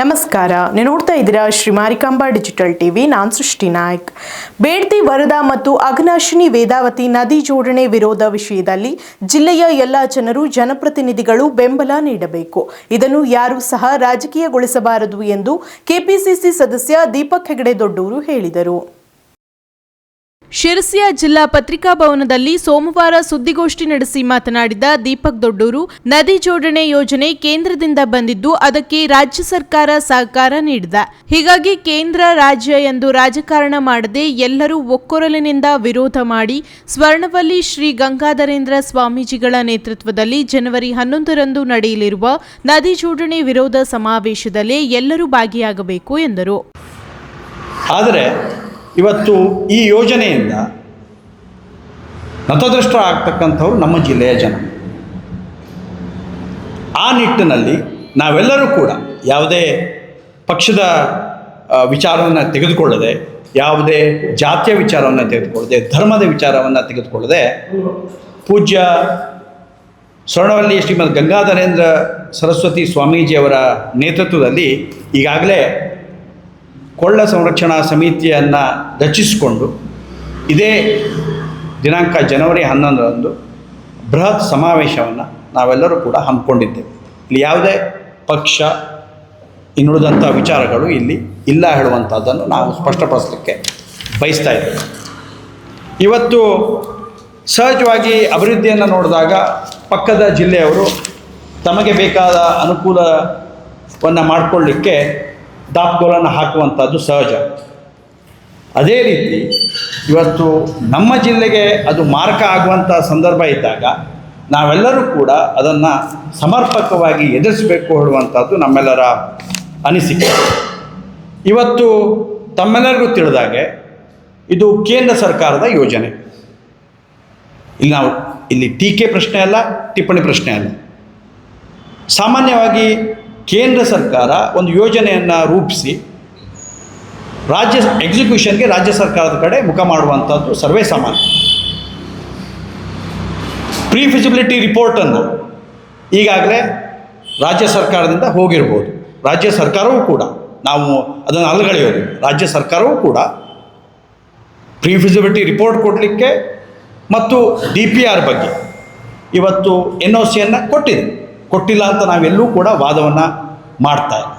ನಮಸ್ಕಾರ. ನೀವು ನೋಡ್ತಾ ಇದ್ದೀರಾ ಶ್ರೀ ಮಾರಿಕಾಂಬಾ ಡಿಜಿಟಲ್ ಟಿವಿ. ನಾನ್ ಸೃಷ್ಟಿ ನಾಯ್ಕ್. ಬೇಡ್ತಿ, ವರದಾ ಮತ್ತು ಅಗ್ನಾಶಿನಿ ವೇದಾವತಿ ನದಿ ಜೋಡಣೆ ವಿರೋಧ ವಿಷಯದಲ್ಲಿ ಜಿಲ್ಲೆಯ ಎಲ್ಲ ಜನರು ಜನಪ್ರತಿನಿಧಿಗಳು ಬೆಂಬಲ ನೀಡಬೇಕು. ಇದನ್ನು ಯಾರೂ ಸಹ ರಾಜಕೀಯಗೊಳಿಸಬಾರದು ಎಂದು ಕೆಪಿಸಿಸಿ ಸದಸ್ಯ ದೀಪಕ್ ಹೆಗಡೆ ದೊಡ್ಡೂರು ಹೇಳಿದರು. ಶಿರಸಿಯ ಜಿಲ್ಲಾ ಪತ್ರಿಕಾ ಭವನದಲ್ಲಿ ಸೋಮವಾರ ಸುದ್ದಿಗೋಷ್ಠಿ ನಡೆಸಿ ಮಾತನಾಡಿದ ದೀಪಕ್ ದೊಡ್ಡೂರು, ನದಿ ಜೋಡಣೆ ಯೋಜನೆ ಕೇಂದ್ರದಿಂದ ಬಂದಿದ್ದು ಅದಕ್ಕೆ ರಾಜ್ಯ ಸರ್ಕಾರ ಸಹಕಾರ ನೀಡಿದೆ. ಹೀಗಾಗಿ ಕೇಂದ್ರ ರಾಜ್ಯ ಎಂದು ರಾಜಕಾರಣ ಮಾಡದೆ ಎಲ್ಲರೂ ಒಕ್ಕೊರಲಿನಿಂದ ವಿರೋಧ ಮಾಡಿ ಸ್ವರ್ಣವಲ್ಲಿ ಶ್ರೀ ಗಂಗಾಧರೇಂದ್ರ ಸ್ವಾಮೀಜಿಗಳ ನೇತೃತ್ವದಲ್ಲಿ ಜನವರಿ ಹನ್ನೊಂದರಂದು ನಡೆಯಲಿರುವ ನದಿ ಜೋಡಣೆ ವಿರೋಧ ಸಮಾವೇಶದಲ್ಲಿ ಎಲ್ಲರೂ ಭಾಗಿಯಾಗಬೇಕು ಎಂದರು. ಆದರೆ ಇವತ್ತು ಈ ಯೋಜನೆಯಿಂದ ನತದೃಷ್ಟ ಆಗ್ತಕ್ಕಂಥವ್ರು ನಮ್ಮ ಜಿಲ್ಲೆಯ ಜನ. ಆ ನಿಟ್ಟಿನಲ್ಲಿ ನಾವೆಲ್ಲರೂ ಕೂಡ ಯಾವುದೇ ಪಕ್ಷದ ವಿಚಾರವನ್ನು ತೆಗೆದುಕೊಳ್ಳದೆ, ಯಾವುದೇ ಜಾತಿಯ ವಿಚಾರವನ್ನು ತೆಗೆದುಕೊಳ್ಳದೆ, ಧರ್ಮದ ವಿಚಾರವನ್ನು ತೆಗೆದುಕೊಳ್ಳದೆ, ಪೂಜ್ಯ ಸ್ವರ್ಣವಲ್ಲಿ ಶ್ರೀಮದ್ ಗಂಗಾಧರೇಂದ್ರ ಸರಸ್ವತಿ ಸ್ವಾಮೀಜಿಯವರ ನೇತೃತ್ವದಲ್ಲಿ ಈಗಾಗಲೇ ಕೊಳ್ಳ ಸಂರಕ್ಷಣಾ ಸಮಿತಿಯನ್ನು ರಚಿಸಿಕೊಂಡು ಇದೇ ದಿನಾಂಕ ಜನವರಿ ಹನ್ನೊಂದರಂದು ಬೃಹತ್ ಸಮಾವೇಶವನ್ನು ನಾವೆಲ್ಲರೂ ಕೂಡ ಹಮ್ಮಿಕೊಂಡಿದ್ದೇವೆ. ಇಲ್ಲಿ ಯಾವುದೇ ಪಕ್ಷ ಇನ್ನುಳಿದಂಥ ವಿಚಾರಗಳು ಇಲ್ಲಿ ಇಲ್ಲ ಹೇಳುವಂಥದ್ದನ್ನು ನಾವು ಸ್ಪಷ್ಟಪಡಿಸಲಿಕ್ಕೆ ಬಯಸ್ತಾ ಇದ್ದೇವೆ. ಇವತ್ತು ಸಹಜವಾಗಿ ಅಭಿವೃದ್ಧಿಯನ್ನು ನೋಡಿದಾಗ ಪಕ್ಕದ ಜಿಲ್ಲೆಯವರು ತಮಗೆ ಬೇಕಾದ ಅನುಕೂಲವನ್ನು ಮಾಡಿಕೊಳ್ಳಿಕ್ಕೆ ದಾಪುಗಳನ್ನು ಹಾಕುವಂಥದ್ದು ಸಹಜ. ಅದೇ ರೀತಿ ಇವತ್ತು ನಮ್ಮ ಜಿಲ್ಲೆಗೆ ಅದು ಮಾರಕ ಆಗುವಂಥ ಸಂದರ್ಭ ಇದ್ದಾಗ ನಾವೆಲ್ಲರೂ ಕೂಡ ಅದನ್ನು ಸಮರ್ಪಕವಾಗಿ ಎದುರಿಸಬೇಕು ಹೇಳುವಂಥದ್ದು ನಮ್ಮೆಲ್ಲರ ಅನಿಸಿಕೆ. ಇವತ್ತು ತಮ್ಮೆಲ್ಲರಿಗೂ ತಿಳಿದಾಗೆ ಇದು ಕೇಂದ್ರ ಸರ್ಕಾರದ ಯೋಜನೆ. ಇಲ್ಲಿ ನಾವು ಇಲ್ಲಿ ಟೀಕೆ ಪ್ರಶ್ನೆ ಅಲ್ಲ, ಟಿಪ್ಪಣಿ ಪ್ರಶ್ನೆ ಅಲ್ಲ. ಸಾಮಾನ್ಯವಾಗಿ ಕೇಂದ್ರ ಸರ್ಕಾರ ಒಂದು ಯೋಜನೆಯನ್ನು ರೂಪಿಸಿ ರಾಜ್ಯ ಎಕ್ಸಿಕ್ಯೂಷನ್ಗೆ ರಾಜ್ಯ ಸರ್ಕಾರದ ಕಡೆ ಮುಖ ಮಾಡುವಂಥದ್ದು ಸರ್ವೇ ಸಾಮಾನ್ಯ. ಪ್ರೀ ಫಿಸಿಬಿಲಿಟಿ ರಿಪೋರ್ಟನ್ನು ಈಗಾಗಲೇ ರಾಜ್ಯ ಸರ್ಕಾರದಿಂದ ಹೋಗಿರ್ಬೋದು. ರಾಜ್ಯ ಸರ್ಕಾರವೂ ಕೂಡ ನಾವು ಅದನ್ನು ಅಲ್ಗಳೆಯೋದು. ರಾಜ್ಯ ಸರ್ಕಾರವೂ ಕೂಡ ಪ್ರೀ ಫಿಸಿಬಿಲಿಟಿ ರಿಪೋರ್ಟ್ ಕೊಡಲಿಕ್ಕೆ ಮತ್ತು ಡಿ ಪಿ ಆರ್ ಬಗ್ಗೆ ಇವತ್ತು ಎನ್ ಒ ಸಿಯನ್ನು ಕೊಟ್ಟಿದೆ. ಕೊಟ್ಟಿಲ್ಲ ಅಂತ ನಾವೆಲ್ಲೂ ಕೂಡ ವಾದವನ್ನು ಮಾಡ್ತಾ ಇಲ್ಲ.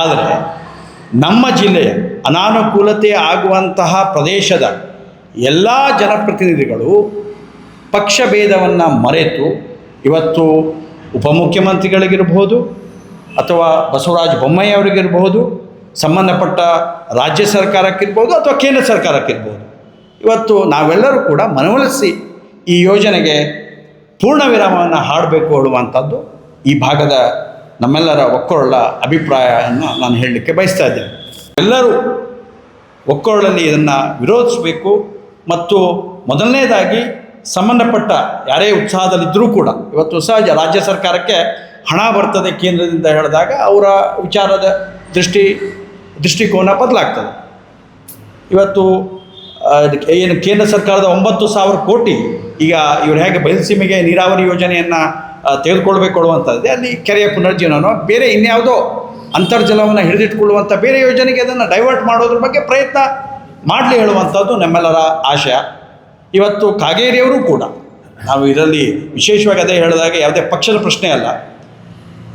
ಆದರೆ ನಮ್ಮ ಜಿಲ್ಲೆಯ ಅನಾನುಕೂಲತೆ ಆಗುವಂತಹ ಪ್ರದೇಶದ ಎಲ್ಲ ಜನಪ್ರತಿನಿಧಿಗಳು ಪಕ್ಷಭೇದವನ್ನು ಮರೆತು ಇವತ್ತು ಉಪಮುಖ್ಯಮಂತ್ರಿಗಳಿಗಿರ್ಬೋದು ಅಥವಾ ಬಸವರಾಜ ಬೊಮ್ಮಾಯಿ ಸಂಬಂಧಪಟ್ಟ ರಾಜ್ಯ ಸರ್ಕಾರಕ್ಕಿರ್ಬೋದು ಅಥವಾ ಕೇಂದ್ರ ಸರ್ಕಾರಕ್ಕಿರ್ಬೋದು. ಇವತ್ತು ನಾವೆಲ್ಲರೂ ಕೂಡ ಮನವೊಲಿಸಿ ಈ ಯೋಜನೆಗೆ ಪೂರ್ಣ ವಿರಾಮವನ್ನು ಹಾಡಬೇಕು ಹೇಳುವಂಥದ್ದು ಈ ಭಾಗದ ನಮ್ಮೆಲ್ಲರ ಒಕ್ಕೊರಳ ಅಭಿಪ್ರಾಯವನ್ನು ನಾನು ಹೇಳಲಿಕ್ಕೆ ಬಯಸ್ತಾ ಇದ್ದೇನೆ. ಎಲ್ಲರೂ ಒಕ್ಕೊರಳಲ್ಲಿ ಇದನ್ನು ವಿರೋಧಿಸಬೇಕು ಮತ್ತು ಮೊದಲನೇದಾಗಿ ಸಂಬಂಧಪಟ್ಟ ಯಾರೇ ಉತ್ಸಾಹದಲ್ಲಿದ್ದರೂ ಕೂಡ, ಇವತ್ತು ಸಹಜ ರಾಜ್ಯ ಸರ್ಕಾರಕ್ಕೆ ಹಣ ಬರ್ತದೆ ಕೇಂದ್ರದಿಂದ ಹೇಳಿದಾಗ ಅವರ ವಿಚಾರದ ದೃಷ್ಟಿ, ದೃಷ್ಟಿಕೋನ ಬದಲಾಗ್ತದೆ. ಇವತ್ತು ಏನು ಕೇಂದ್ರ ಸರ್ಕಾರದ ಒಂಬತ್ತು ಸಾವಿರ ಕೋಟಿ ಈಗ ಇವರು ಹೇಗೆ ಬಯಲುಸೀಮೆಗೆ ನೀರಾವರಿ ಯೋಜನೆಯನ್ನು ತೆಗೆದುಕೊಳ್ಬೇಕು ಕೊಡುವಂಥದ್ದು ಅಲ್ಲಿ ಕೆರೆಯ ಪುನರ್ಜೀವನನೋ, ಬೇರೆ ಇನ್ಯಾವುದೋ ಅಂತರ್ಜಲವನ್ನು ಹಿಡಿದಿಟ್ಕೊಳ್ಳುವಂಥ ಬೇರೆ ಯೋಜನೆಗೆ ಅದನ್ನು ಡೈವರ್ಟ್ ಮಾಡೋದ್ರ ಬಗ್ಗೆ ಪ್ರಯತ್ನ ಮಾಡಲಿ ಹೇಳುವಂಥದ್ದು ನಮ್ಮೆಲ್ಲರ ಆಶಯ. ಇವತ್ತು ಕಾಗೇರಿಯವರು ಕೂಡ, ನಾವು ಇದರಲ್ಲಿ ವಿಶೇಷವಾಗಿ ಅದೇ ಹೇಳಿದಾಗ ಯಾವುದೇ ಪಕ್ಷದ ಪ್ರಶ್ನೆ ಅಲ್ಲ,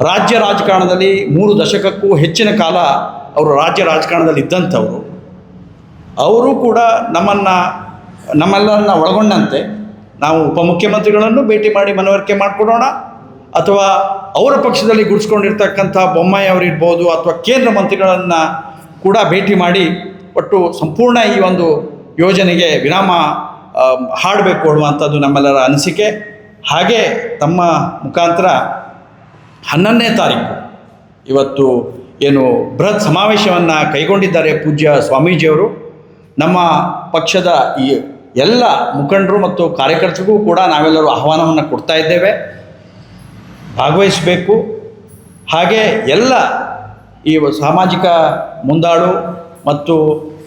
ರಾಜ್ಯ ರಾಜಕಾರಣದಲ್ಲಿ ಮೂರು ದಶಕಕ್ಕೂ ಹೆಚ್ಚಿನ ಕಾಲ ಅವರು ರಾಜ್ಯ ರಾಜಕಾರಣದಲ್ಲಿ ಇದ್ದಂಥವರು ಅವರು ಕೂಡ ನಮ್ಮನ್ನು, ನಮ್ಮೆಲ್ಲರನ್ನ ಒಳಗೊಂಡಂತೆ. ನಾವು ಉಪಮುಖ್ಯಮಂತ್ರಿಗಳನ್ನು ಭೇಟಿ ಮಾಡಿ ಮನವರಿಕೆ ಮಾಡಿಕೊಡೋಣ. ಅಥವಾ ಅವರ ಪಕ್ಷದಲ್ಲಿ ಗುಡಿಸ್ಕೊಂಡಿರ್ತಕ್ಕಂಥ ಬೊಮ್ಮಾಯಿ ಅವರಿರ್ಬೋದು ಅಥವಾ ಕೇಂದ್ರ ಮಂತ್ರಿಗಳನ್ನು ಕೂಡ ಭೇಟಿ ಮಾಡಿ ಒಟ್ಟು ಸಂಪೂರ್ಣ ಈ ಒಂದು ಯೋಜನೆಗೆ ವಿರಾಮ ಹಾಡಬೇಕು ಅನ್ನುವಂಥದ್ದು ನಮ್ಮೆಲ್ಲರ ಅನಿಸಿಕೆ. ಹಾಗೆ ತಮ್ಮ ಮುಖಾಂತರ ಹನ್ನೊಂದನೇ ತಾರೀಕು ಇವತ್ತು ಏನು ಬೃಹತ್ ಸಮಾವೇಶವನ್ನು ಕೈಗೊಂಡಿದ್ದಾರೆ ಪೂಜ್ಯ ಸ್ವಾಮೀಜಿಯವರು. ನಮ್ಮ ಪಕ್ಷದ ಈ ಎಲ್ಲ ಮುಖಂಡರು ಮತ್ತು ಕಾರ್ಯಕರ್ತರಿಗೂ ಕೂಡ ನಾವೆಲ್ಲರೂ ಆಹ್ವಾನವನ್ನು ಕೊಡ್ತಾ ಇದ್ದೇವೆ. ಭಾಗವಹಿಸಬೇಕು. ಹಾಗೆ ಎಲ್ಲ ಈ ಸಾಮಾಜಿಕ ಮುಂದಾಳು ಮತ್ತು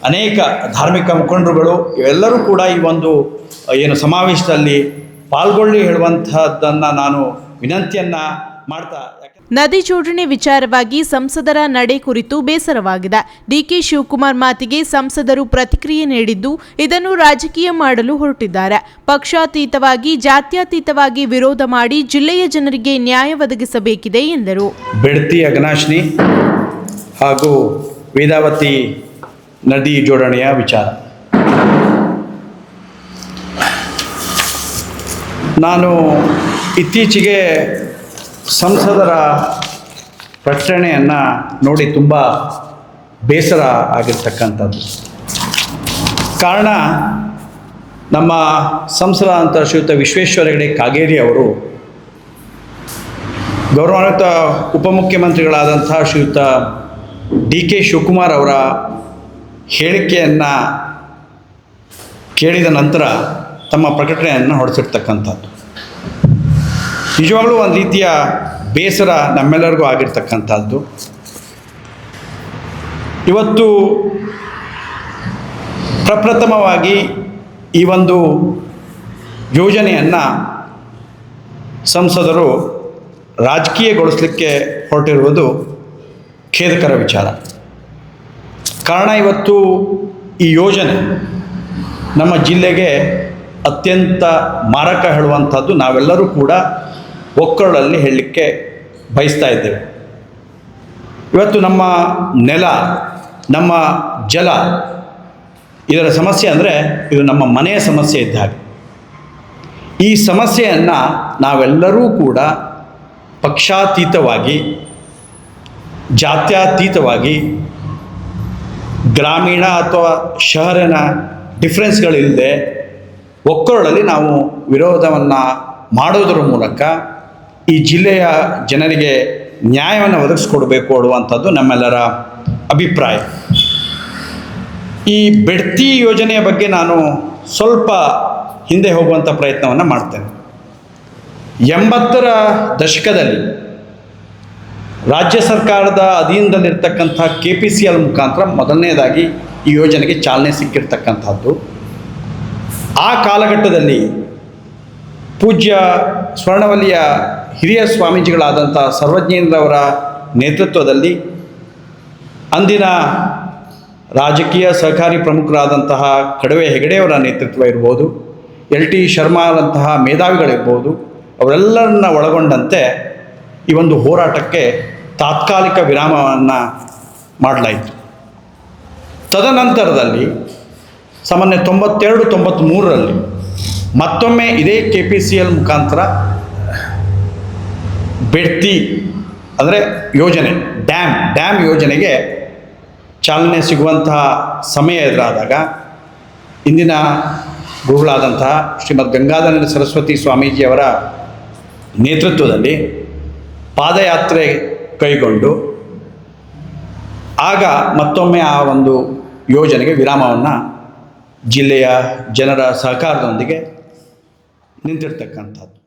ಅನೇಕ ಧಾರ್ಮಿಕ ಮುಖಂಡರುಗಳು ಇವೆಲ್ಲರೂ ಕೂಡ ಈ ಒಂದು, ಏನು ಸಮಾವೇಶದಲ್ಲಿ ಪಾಲ್ಗೊಳ್ಳಿ ಹೇಳುವಂಥದ್ದನ್ನು ನಾನು ವಿನಂತಿಯನ್ನು ಮಾಡ್ತಾ ನದಿ ಜೋಡಣೆ ವಿಚಾರವಾಗಿ ಸಂಸದರ ನಡೆ ಕುರಿತು ಬೇಸರವಾಗಿದೆ. ಡಿಕೆ ಶಿವಕುಮಾರ್ ಮಾತಿಗೆ ಸಂಸದರು ಪ್ರತಿಕ್ರಿಯೆ ನೀಡಿದ್ದು ಇದನ್ನು ರಾಜಕೀಯ ಮಾಡಲು ಹೊರಟಿದ್ದಾರೆ. ಪಕ್ಷಾತೀತವಾಗಿ ಜಾತ್ಯತೀತವಾಗಿ ವಿರೋಧ ಮಾಡಿ ಜಿಲ್ಲೆಯ ಜನರಿಗೆ ನ್ಯಾಯ ಒದಗಿಸಬೇಕಿದೆ ಎಂದರು. ಬೆಡ್ತಿ ಅಗ್ನಾಶ್ನಿ ಹಾಗೂ ವೇದಾವತಿ ನದಿ ಜೋಡಣೆಯ ವಿಚಾರ. ನಾನು ಇತ್ತೀಚೆಗೆ ಸಂಸದರ ಪ್ರಕಟಣೆಯನ್ನು ನೋಡಿ ತುಂಬ ಬೇಸರ ಆಗಿರ್ತಕ್ಕಂಥದ್ದು. ಕಾರಣ, ನಮ್ಮ ಸಂಸದ ಅಂತ ಶ್ರೀಯುತ ವಿಶ್ವೇಶ್ವರ ಹೆಗಡೆ ಕಾಗೇರಿ ಅವರು, ಗೌರವಾನ್ವಿತ ಉಪಮುಖ್ಯಮಂತ್ರಿಗಳಾದಂಥ ಶ್ರೀಯುತ ಡಿ ಕೆ ಶಿವಕುಮಾರ್ ಅವರ ಹೇಳಿಕೆಯನ್ನು ಕೇಳಿದ ನಂತರ ತಮ್ಮ ಪ್ರಕಟಣೆಯನ್ನು ಹೊರಡಿಸಿರ್ತಕ್ಕಂಥದ್ದು. ನಿಜವಾಗ್ಲೂ ಒಂದು ರೀತಿಯ ಬೇಸರ ನಮ್ಮೆಲ್ಲರಿಗೂ ಆಗಿರ್ತಕ್ಕಂಥದ್ದು. ಇವತ್ತು ಪ್ರಪ್ರಥಮವಾಗಿ ಈ ಒಂದು ಯೋಜನೆಯನ್ನು ಸಂಸದರು ರಾಜಕೀಯಗೊಳಿಸಲಿಕ್ಕೆ ಹೊರಟಿರುವುದು ಖೇದಕರ ವಿಚಾರ. ಕಾರಣ ಇವತ್ತು ಈ ಯೋಜನೆ ನಮ್ಮ ಜಿಲ್ಲೆಗೆ ಅತ್ಯಂತ ಮಾರಕ ಹೇಳುವಂಥದ್ದು. ನಾವೆಲ್ಲರೂ ಕೂಡ ಒಕ್ಕರಳಲ್ಲಿ ಹೇಳಲಿಕ್ಕೆ ಬಯಸ್ತಾ ಇದ್ದೇವೆ. ಇವತ್ತು ನಮ್ಮ ನೆಲ, ನಮ್ಮ ಜಲ, ಇದರ ಸಮಸ್ಯೆ ಅಂದರೆ ಇದು ನಮ್ಮ ಮನೆಯ ಸಮಸ್ಯೆ ಇದ್ದ ಹಾಗೆ. ಈ ಸಮಸ್ಯೆಯನ್ನು ನಾವೆಲ್ಲರೂ ಕೂಡ ಪಕ್ಷಾತೀತವಾಗಿ, ಜಾತ್ಯತೀತವಾಗಿ, ಗ್ರಾಮೀಣ ಅಥವಾ ಶಹರಿನ ಡಿಫ್ರೆನ್ಸ್ಗಳಿಲ್ಲದೆ ಒಕ್ಕರಳಲ್ಲಿ ನಾವು ವಿರೋಧವನ್ನು ಮಾಡೋದರ ಮೂಲಕ ಈ ಜಿಲ್ಲೆಯ ಜನರಿಗೆ ನ್ಯಾಯವನ್ನು ಒದಗಿಸ್ಕೊಡ್ಬೇಕು ಅನ್ನುವಂಥದ್ದು ನಮ್ಮೆಲ್ಲರ ಅಭಿಪ್ರಾಯ. ಈ ಬೆಡ್ತಿ ಯೋಜನೆಯ ಬಗ್ಗೆ ನಾನು ಸ್ವಲ್ಪ ಹಿಂದೆ ಹೋಗುವಂಥ ಪ್ರಯತ್ನವನ್ನು ಮಾಡ್ತೇನೆ. ಎಂಬತ್ತರ ದಶಕದಲ್ಲಿ ರಾಜ್ಯ ಸರ್ಕಾರದ ಅಧೀನದಲ್ಲಿರ್ತಕ್ಕಂಥ ಕೆ ಪಿ ಸಿ ಎಲ್ ಮುಖಾಂತರ ಮೊದಲನೇದಾಗಿ ಈ ಯೋಜನೆಗೆ ಚಾಲನೆ ಸಿಕ್ಕಿರ್ತಕ್ಕಂಥದ್ದು. ಆ ಕಾಲಘಟ್ಟದಲ್ಲಿ ಪೂಜ್ಯ ಸ್ವರ್ಣವಲ್ಲಿಯ ಹಿರಿಯ ಸ್ವಾಮೀಜಿಗಳಾದಂಥ ಸರ್ವಜ್ಞೇಂದ್ರವರ ನೇತೃತ್ವದಲ್ಲಿ ಅಂದಿನ ರಾಜಕೀಯ ಸಹಕಾರಿ ಪ್ರಮುಖರಾದಂತಹ ಕಡವೆ ಹೆಗಡೆಯವರ ನೇತೃತ್ವ ಇರ್ಬೋದು, ಎಲ್ ಟಿ ಶರ್ಮಾರಂತಹ ಮೇಧಾವಿಗಳಿರ್ಬೋದು, ಅವರೆಲ್ಲರನ್ನ ಒಳಗೊಂಡಂತೆ ಈ ಒಂದು ಹೋರಾಟಕ್ಕೆ ತಾತ್ಕಾಲಿಕ ವಿರಾಮವನ್ನು ಮಾಡಲಾಯಿತು. ತದನಂತರದಲ್ಲಿ ಸಾಮಾನ್ಯ ತೊಂಬತ್ತೆರಡು ತೊಂಬತ್ತ್ಮೂರರಲ್ಲಿ ಮತ್ತೊಮ್ಮೆ ಇದೇ ಕೆ ಪಿ ಸಿ ಎಲ್ ಮುಖಾಂತರ ಬೆಡ್ತಿ ಅಂದರೆ ಯೋಜನೆ, ಡ್ಯಾಮ್ ಡ್ಯಾಮ್ ಯೋಜನೆಗೆ ಚಾಲನೆ ಸಿಗುವಂತಹ ಸಮಯ ಎದುರಾದಾಗ ಇಂದಿನ ಗುರುಗಳಾದಂತಹ ಶ್ರೀಮದ್ ಗಂಗಾಧರ ಸರಸ್ವತಿ ಸ್ವಾಮೀಜಿಯವರ ನೇತೃತ್ವದಲ್ಲಿ ಪಾದಯಾತ್ರೆ ಕೈಗೊಂಡು ಆಗ ಮತ್ತೊಮ್ಮೆ ಆ ಒಂದು ಯೋಜನೆಗೆ ವಿರಾಮವನ್ನು ಜಿಲ್ಲೆಯ ಜನರ ಸಹಕಾರದೊಂದಿಗೆ ನಿಂತಿರ್ತಕ್ಕಂಥದ್ದು.